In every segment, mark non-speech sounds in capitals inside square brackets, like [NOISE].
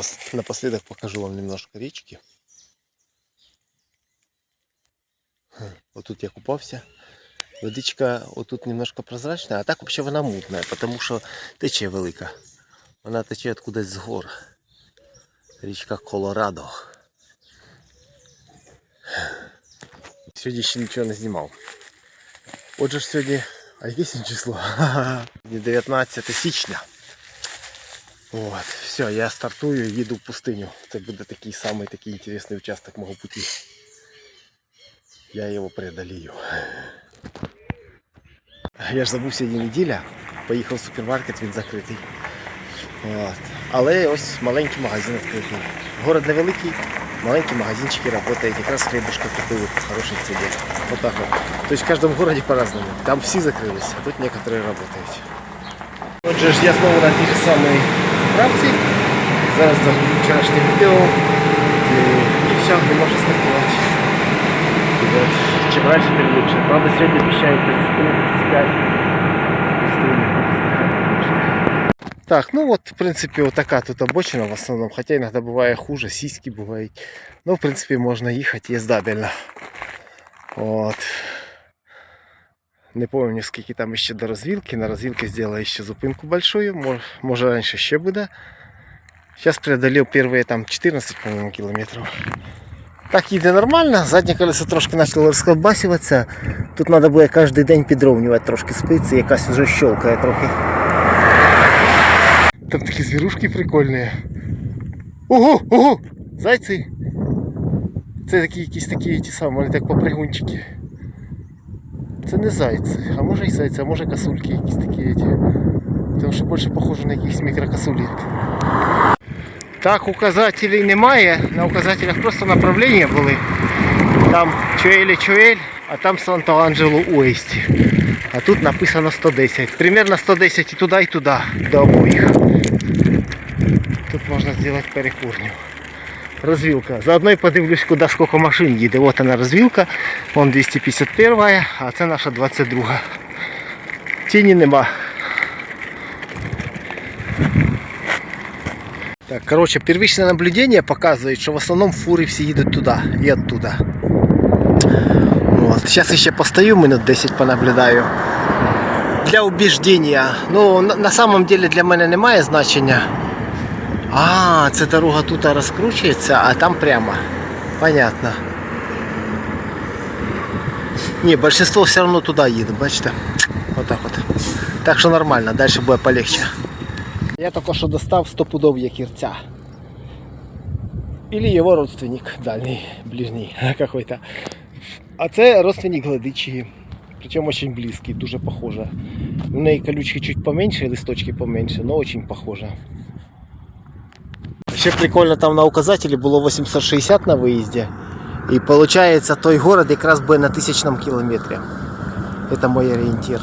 напос- напоследок покажу вам немножко речки. Вот тут я купався. Водичка отут немножко прозрачна, а так взагалі вона мутна, тому що тече велика. Вона тече откудись з гор. Річка Колорадо. Сьогодні ще нічого не знімав. Отже ж сьогодні. А яке сьогодні число? [LAUGHS] 19 січня. От, все, я стартую, їду в пустиню. Це буде такий самий такий інтересний участок мого пути. Я його преодолію. Я ж забув сьогодні неділя. Поїхав в супермаркет, він закритий. От. Але ось маленький магазин відкритий. Город невеликий, маленькі магазинчики працюють. Якраз хлібушка купили по хорошій. Вот так вот. То есть в каждом городе по-разному. Там всі закрились, а тут некоторые работают. Отже ж я знову на же самій заправці. Зараз загружу вчорашнє відео і, і все, не можу стартувати. І от, чим раніше, тим лучше. Правда, сьогодні обіцяють 35. Так, ну вот, в принципе, вот такая тут обочина в основном. Хотя иногда бывает хуже, сиськи бывают. Но, в принципе, можно ехать ездабельно. От. Не пам'ятаю, скільки там ще до розвілки. На розвілки зробили ще зупинку большую. Може раніше ще буде. Зараз преодолів перші там 14, по-моєму, кілометрів. Так їде нормально, заднє колесо трошки почало розколбасюватися. Тут треба буде кожен день підровнювати трошки спиці, якась вже щелкає трохи. Там такі звірушки прикольні. Ого, ого! Зайці! Це такі якісь такі ті самі, вони так попригунчики. Це не зайці, а може і зайці, а може косульки якісь такі. Ті. Тому що більше похоже на якихось мікрокосулек. Так, указателей немає. На указателях просто направлення були. Там Чуелі Чуель, а там Санто-Анджело Уесті. А тут написано 110. Примерно 110 і туди, і туди, до обоїх. Тут можна зробити перекурню. Розвілка. Заодно і подивлюсь, куди скільки машин їде. От вона розвілка. Вон 251, а це наша 22. Тіні нема. Так, короче, первичное наблюдение показывает, что в основном фуры все едут туда и оттуда. Вот. Сейчас еще постою, минут 10 понаблюдаю. Для убеждения. Ну, на, на самом деле для мене немає значення. А, ця дорога тут розкручується, а там прямо. Понятно. Ні, большинство все одно туди їде, бачите? Отак от. Так що нормально, далі буде полегче. Я тільки що достав стопудов якірця. Или його родственник дальний, ближній [LAUGHS] какой-то. А це родственник гладичі. Причому очень близкий, дуже похоже. У неї колючки чуть поменьше, листочки поменьше, но очень похоже. Ще прикольно там на указателі було 860 на виїзді. І виходить, той город якраз буде на тисячному кілометрі. Це мій орієнтир.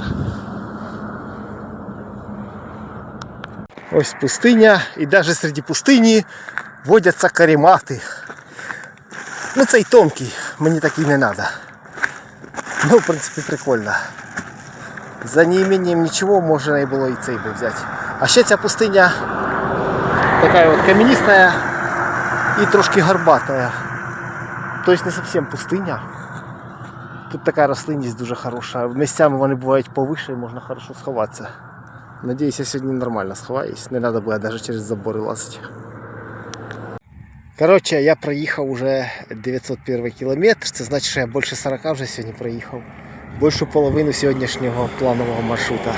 Ось пустиня, і навіть серед пустині водяться карімати. Ну цей тонкий, мені такий не треба. Ну, в принципі, прикольно. За неимением нічого можна і було і цей би взяти. А ще ця пустиня така от кам'яниста і трошки горбатая. Тобто не зовсім пустиня. Тут така рослинність дуже хороша. Місцями вони бувають повише і можна хорошо сховатися. Надіюсь, я сьогодні нормально сховаюсь. Не треба буде навіть через забори лазити. Коротше, я проїхав уже 901 кілометр. Це значить, що я більше 40 вже сьогодні проїхав. Більшу половину сьогоднішнього планового маршрута.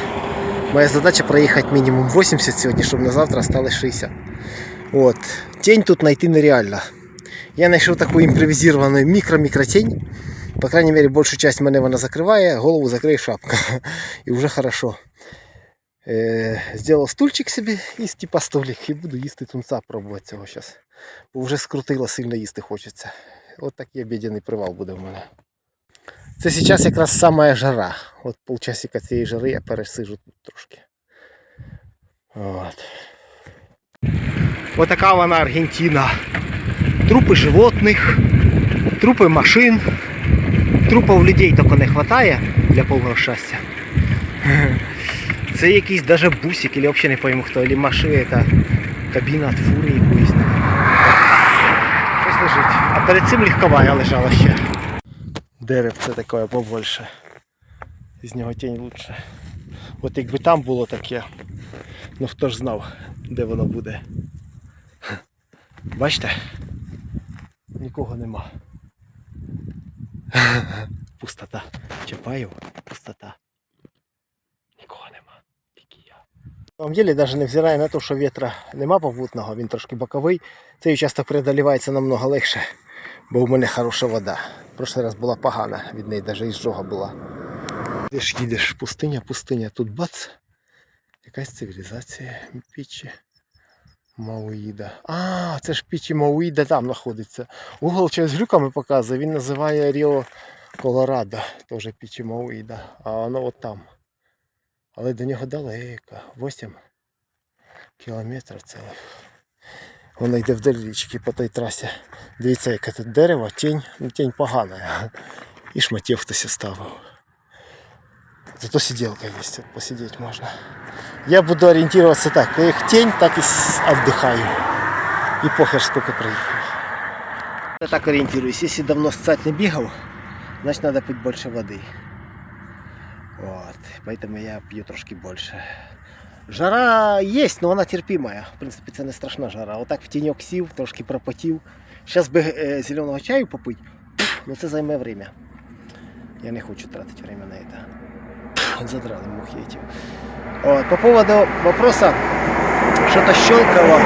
Моя задача проїхати мінімум 80 сьогодні, щоб на завтра осталось 60. От. Тень тут знайти нереально. Я знайшов таку імпровізовану мікро-мікротень. По крайней мере, большую часть мене вона закриває, голову закриє шапка. [LAUGHS] І вже хорошо. Е, стульчик собі і типа столик. І буду їсти тунца пробувати цього зараз. Бо вже скрутило, сильно їсти хочеться. От такий обіденний привал буде в мене. Це зараз якраз сама жара. От полчасика цієї жари я пересижу тут трошки. От. Ось така вона Аргентина. Трупи животних, трупи машин. Трупів людей тільки не вистачає для повного щастя. Це якийсь даже бусик, или взагалі не пойму хто, или машина, кабіна від фури якоїсь. лежить. А перед цим легковая лежала ще. Деревце таке побольше. З нього тінь лучше. От якби там було таке, ну хто ж знав, де воно буде. Бачите? Нікого нема. Пустота. Чапаєв, пустота. Нікого нема. Тільки я. На самом деле, навіть невзирає на те, що вітра нема попутного, він трошки боковий. Цей участок преодолівається намного легше, бо в мене хороша вода. Прошлий раз була погана, від неї навіть ізжога була. Їдеш, їдеш, пустиня, пустиня, тут бац. Якась цивілізація пічі. Мауїда. А, це ж пічі Мауїда там знаходиться. Угол через глюками показує, він називає Ріо Колорадо, теж пічі Мауїда. А воно от там. Але до нього далеко. 8 кілометрів цілих. Воно йде вдоль річки по той трасі. Дивіться, яке тут дерево, тінь, ну тінь погана. І шматів хтось оставив. Зато сиделка есть, вот посидеть можно. Я буду ориентироваться так, как тень, так и с- отдыхаю. И похер, сколько проехал. Я так ориентируюсь, если давно ссать не бегал, значит надо пить больше воды. Вот, поэтому я пью трошки больше. Жара есть, но она терпимая. В принципе, це не страшна жара. Отак в тіньок сів, трошки пропотів. Зараз би е, зеленого чаю попити, но це займе время. Я не хочу тратить время на это. Задрали мухи по поводу вопроса, что-то щелкало,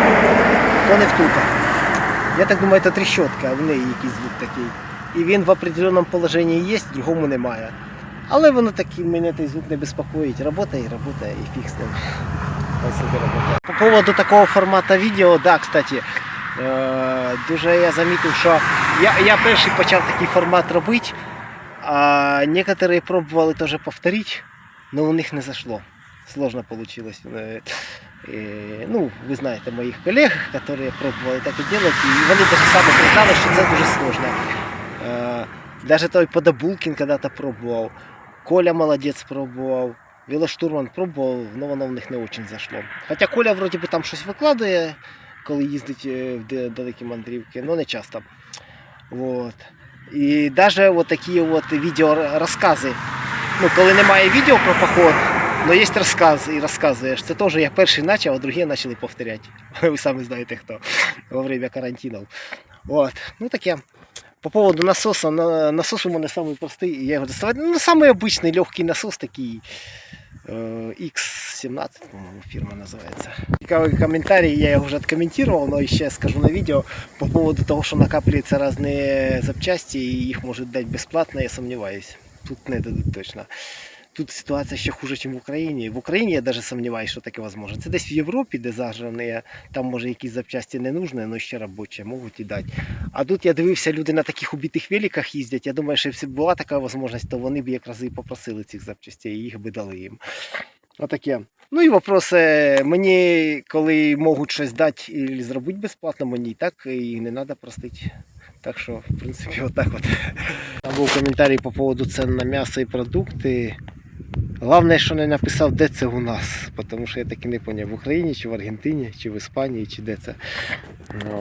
то не втулка. Я так думаю, це трещотка, а в неї якийсь звук такий. І він в определеному положенні є, в другому немає. Але воно такий, мене той звук не безпокоїть. Работає, работає і фіг з ним. Хай собі работає. По поводу такого формату відео, да, кстати, е, дуже я замітив, що я, я перший почав такий формат робити, а некоторые пробували теж повторити, але у них не зашло. Сложно получилось. Э, э, Ну, ви знаєте моїх колег, які пробували так і робити, і вони даже самі признали, що це дуже сложно. Е, Даже той Подобулкін когда-то пробував, Коля молодець пробував, Велоштурман пробував, але воно в них не дуже зашло. Хоча Коля вроді би там щось викладає, коли їздить е, в далекі мандрівки, але не часто. Вот. І навіть от такі от відео розкази. Ну, коли немає відео про поход, але є розказ і розказуєш. Це теж я перший почав, а другі почали повторяти. [LAUGHS] Ви самі знаєте хто во время карантину. От. Ну таке. По поводу насоса, на- насос у мене самый простий, і я його доставаю. Ну, самый обычный легкий насос такий е, X17, по-моєму, фірма називається. Цікавий коментарій, я його вже откомментировал, але ще скажу на відео по поводу того, що накапливаются різні запчасти і їх можуть дати безплатно, я сомневаюсь. Тут не дадуть точно. Тут ситуація ще хуже, ніж в Україні. В Україні я навіть сомневаюсь, що таке можливо. Це десь в Європі, де заграні, там може якісь запчасті не нужні, але ще робочі, можуть і дати. А тут я дивився, люди на таких убитих великах їздять. Я думаю, що якщо б була така можливість, то вони б якраз і попросили цих запчастей, і їх би дали їм. Отаке. Ну і вопрос, мені коли можуть щось дати і зробити безплатно, мені і так і не треба простити. Так що, в принципі, отак от. Там був коментарій по поводу цен на м'ясо і продукти. Головне, що не написав, де це у нас, тому що я так і не зрозумів, в Україні, чи в Аргентині, чи в Іспанії, чи де це.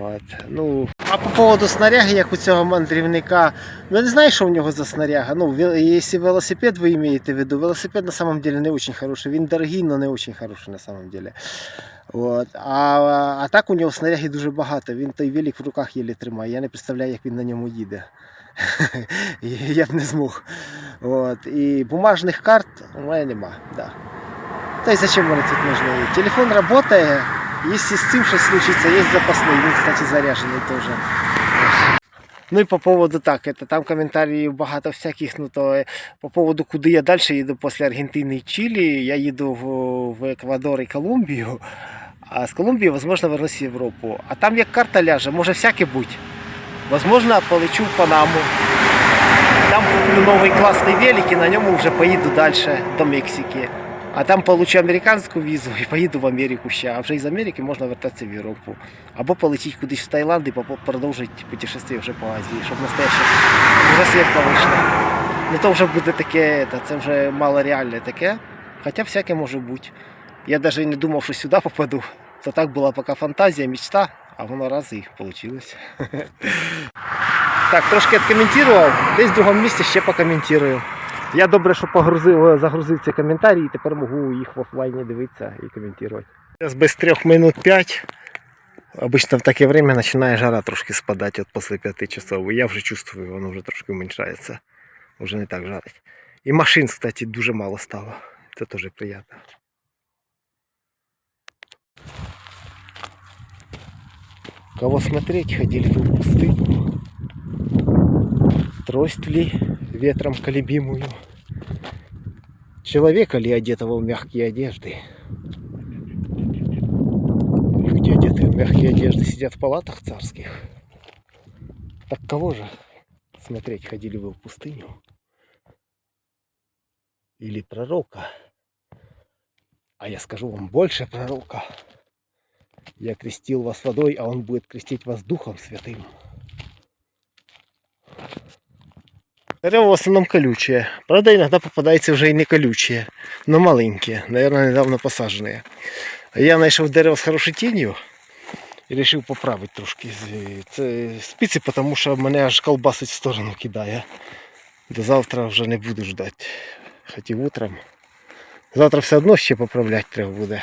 От. Ну, а по поводу снаряги, як у цього мандрівника, ну не знаю, що у нього за снаряга. Ну, якщо велосипед ви маєте в виду, велосипед на самом деле не дуже хороший. Він дорогий, але не дуже хороший на самом деле. От. А, а так у нього снаряги дуже багато. Він той велик в руках єлі тримає. Я не представляю, як він на ньому їде. [LAUGHS] Я б не змог. От. І бумажних карт у мене нема. Да. Та й зачем вони тут нужны? Телефон працює, якщо з цим щось случиться, є запасний, він, кстати, заряджений теж. Ну і по поводу так, это, там коментарів багато всяких, ну то е, по поводу, куди я далі їду після Аргентини і Чилі, я їду в, в Еквадор і Колумбію, а з Колумбії, можливо, вернусь в Європу. А там як карта ляже, може всяке бути. Возможно, полечу в Панаму. Там куплю новий класний велик і на ньому вже поїду далі до Мексики. А там получу американську візу і поїду в Америку ще. А вже із Америки можна вертатися в Європу. Або полетіти кудись в Таїланд і продовжити путешествие вже по Азії, щоб настояще вже свідка вийшла. Ну то вже буде таке, це вже мало реальне таке. Хоча всяке може бути. Я навіть не думав, що сюди попаду. То так була поки фантазія, мечта, А воно раз і вийшло. Так, трошки відкоментував, десь в другому місці ще покоментую. Я добре, що погрузив, загрузив ці коментарі, і тепер можу їх в офлайні дивитися і коментувати. Зараз без трьох минут 5. Обычно в таке время починає жара трошки спадати от після 5 часов. Я вже чувствую, воно вже трошки уменьшається. Вже не так жарить. І машин, кстати, дуже мало стало. Це теж приємно. Кого смотреть, ходили вы в пустыню. Трость ли ветром колебимую? Человека ли одетого в мягкие одежды? Люди, одетые в мягкие одежды, сидят в палатах царских. Так кого же смотреть ходили вы в пустыню? Или пророка? А я скажу вам больше пророка. Я крестил вас водой, а он будет крестить вас Духом Святым. Дерево в основном колючее. Правда, иногда попадается уже и не колючее, но маленькие. Наверное, недавно посаженные. Я знайшов дерево з хорошою тінню і вирішив поправити трошки. з- Це спиці, тому що мене аж колбасить в сторону кидає. До завтра вже не буду ждати. Хотів утром. Завтра все одно ще поправляти треба буде.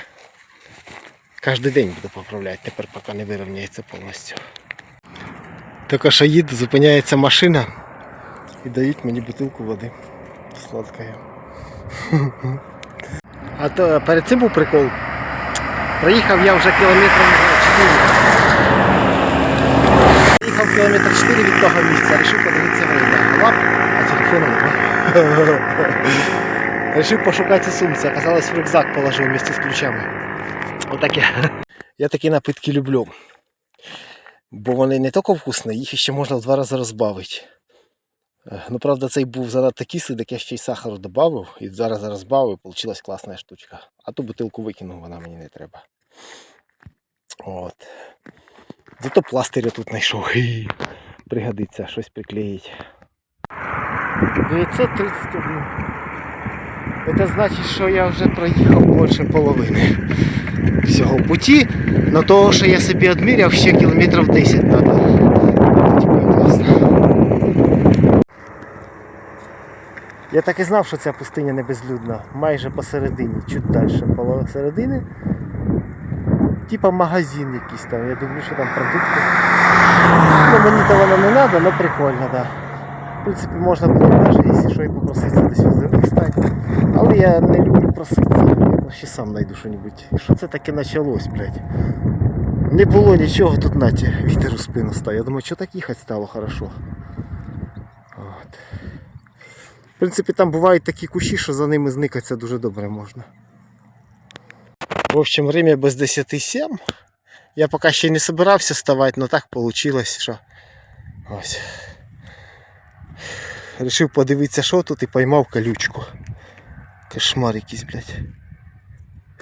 Кожен день буду поправляти, тепер поки не вирівняється повністю. Тільки що їду, зупиняється машина і дають мені бутилку води сладкої. [LAUGHS] А то перед цим був прикол. Проїхав я вже кілометрів 4. Їхав кілометр 4 від того місця, вирішив подивитися время. Лап, а телефону немає. [LAUGHS] Рішив пошукати сумці, оказалось в рюкзак положив вместе з ключами. Отаке. Я такі напитки люблю. Бо вони не тільки вкусні, їх ще можна в два рази розбавити. Е, Ну, правда, цей був занадто кислий, так я ще й сахару додав і зараз розбавив, вийшла класна штучка. А ту бутилку викинув, вона мені не треба. От. Зато пластиря тут знайшов. Пригодиться щось приклеїть. 931. Це значить, що я вже проїхав більше половини всього путі, но того, що я собі відміряв, ще кілометрів 10 треба. Я так і знав, що ця пустиня не безлюдна. Майже посередині, чуть далі посередини. Типа магазин якийсь там. Я дивлюся, що там продукти. Ну мені то воно не треба, але прикольно, так. Да. В принципі, можна було навіть, якщо що, і попроситися десь возле них стати. Але я не люблю проситися. Я ще сам знайду щось. Що це таке почалось, блядь? Не було нічого, тут наті, вітер у спину став. Я думаю, що так їхати стало хорошо. От. В принципі, там бувають такі кущі, що за ними зникатися дуже добре можна. В общем, время без 10.07. Я поки ще не собирався ставати, але так вийшло, що ось. Рішив подивитися, що тут і поймав колючку. Кошмар якийсь, блядь.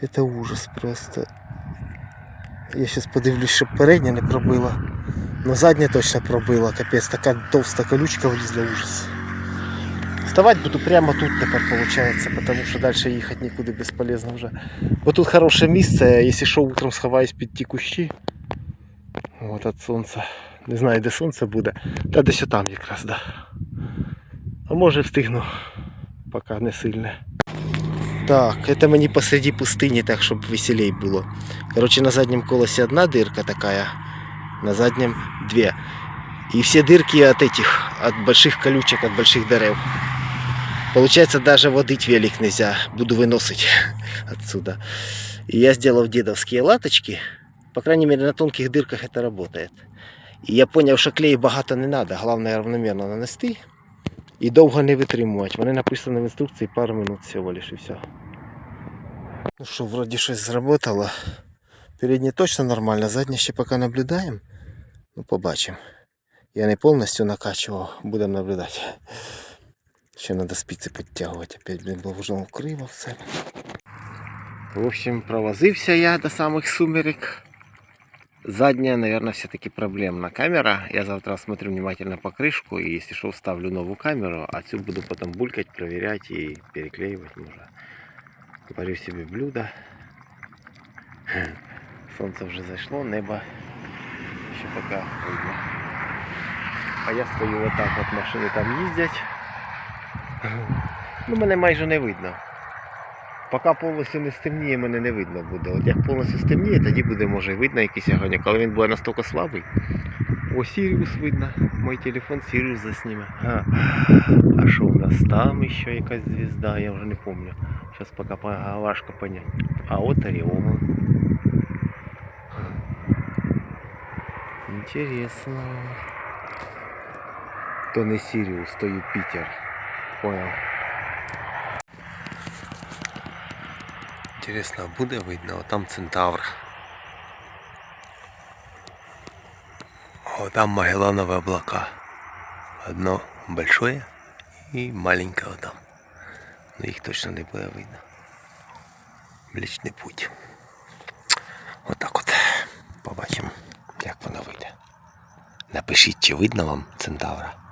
Это ужас просто. Я сейчас подивлюсь, щоб передня не пробила. Но задня точно пробила. Капець, така товста колючка влізла ужас. Вставать буду прямо тут тепер виходить, потому що далі їхати нікуди безполезно вже. Бо тут хороше місце, якщо що утром сховаюсь під ті кущі. От від сонця. Не знаю де сонце буде. Та десь там якраз, да. А може встигну, поки не сильне. Так, это мені посреди пустыни, так щоб веселей було. Короче, на заднем колесе одна дырка такая, на заднем две. И все дырки от этих, от больших колючек, от больших дерев. Получается, даже водить велик нельзя. Буду выносить [LAUGHS] отсюда. И я сделал дедовские латочки. По крайней мере, на тонких дырках это работает. І я зрозумів, що клею багато не треба, головне равномірно нанести І довго не витримувати. Вони написані в інструкції пару минут всього лиш і все. Ну що, вроді щось зработало. Переднє точно нормально, заднє ще поки наблюдаємо. Ну, побачимо. Я не повністю накачував, будемо наблюдати. Ще треба спиці підтягувати, опять, блін, вже криво все. В общем, провозився я до самих сумерек. Задняя, наверное, все-таки проблемна камера. Я завтра смотрю внимательно по крышку и если что, вставлю новую камеру, а цю буду потом булькать, проверять и переклеивать можно. Варю себе блюдо. [LAUGHS] Солнце вже зайшло, небо ще поки видно. А я стою отак, от машини там їздять. [LAUGHS] Ну, мене майже не видно. Поки повністю не стемніє, мене не видно буде. От як повністю стемніє, тоді буде може видно якийсь огонь. Коли він буде настільки слабий. О, Сіріус видно. Мой телефон Сіріус засніме. А, що у нас там ще якась звізда, я вже не пам'ятаю. Зараз поки по- важко понять. А от Оріон. Интересно. То не Сіріус, то Юпітер. Понял. Интересно, буде видно? О, там Центавр. О, там Магеллановые облака. Одно большое и маленькое там. Но их точно не буде видно. Млечний путь. Отак от. Побачимо, як воно вийде. Напишіть, чи видно вам Центавра.